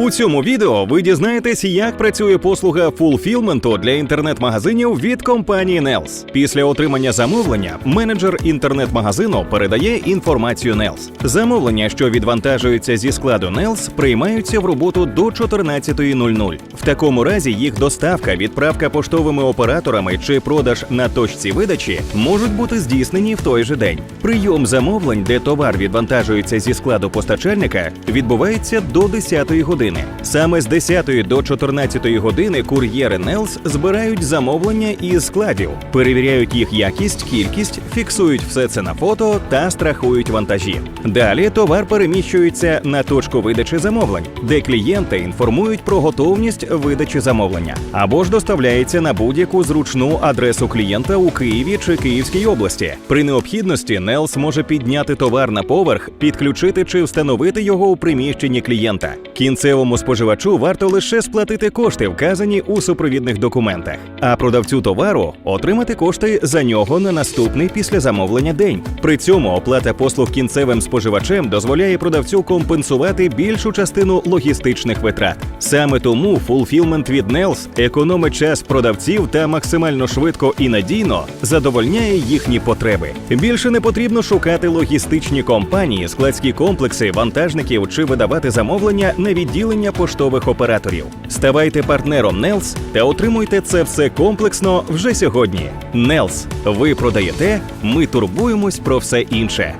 У цьому відео ви дізнаєтесь, як працює послуга фулфілменту для інтернет-магазинів від компанії Nels. Після отримання замовлення менеджер інтернет-магазину передає інформацію Nels. Замовлення, що відвантажуються зі складу Nels, приймаються в роботу до 14.00. В такому разі їх доставка, відправка поштовими операторами чи продаж на точці видачі можуть бути здійснені в той же день. Прийом замовлень, де товар відвантажується зі складу постачальника, відбувається до 10 години. Саме з 10 до 14 години кур'єри Нелс збирають замовлення із складів, перевіряють їх якість, кількість, фіксують все це на фото та страхують вантажі. Далі товар переміщується на точку видачі замовлень, де клієнти інформують про готовність видачі замовлення, або ж доставляється на будь-яку зручну адресу клієнта у Києві чи Київській області. При необхідності Нелс може підняти товар на поверх, підключити чи встановити його у приміщенні клієнта. Кінцевому споживачу варто лише сплатити кошти, вказані у супровідних документах, а продавцю товару отримати кошти за нього на наступний після замовлення день. При цьому оплата послуг кінцевим споживачем дозволяє продавцю компенсувати більшу частину логістичних витрат. Саме тому фулфілмент від Nels економить час продавців та максимально швидко і надійно задовольняє їхні потреби. Більше не потрібно шукати логістичні компанії, складські комплекси, вантажників чи видавати замовлення на відділення поштових операторів. Ставайте партнером Нелс та отримуйте це все комплексно вже сьогодні. Нелс, ви продаєте, ми турбуємось про все інше.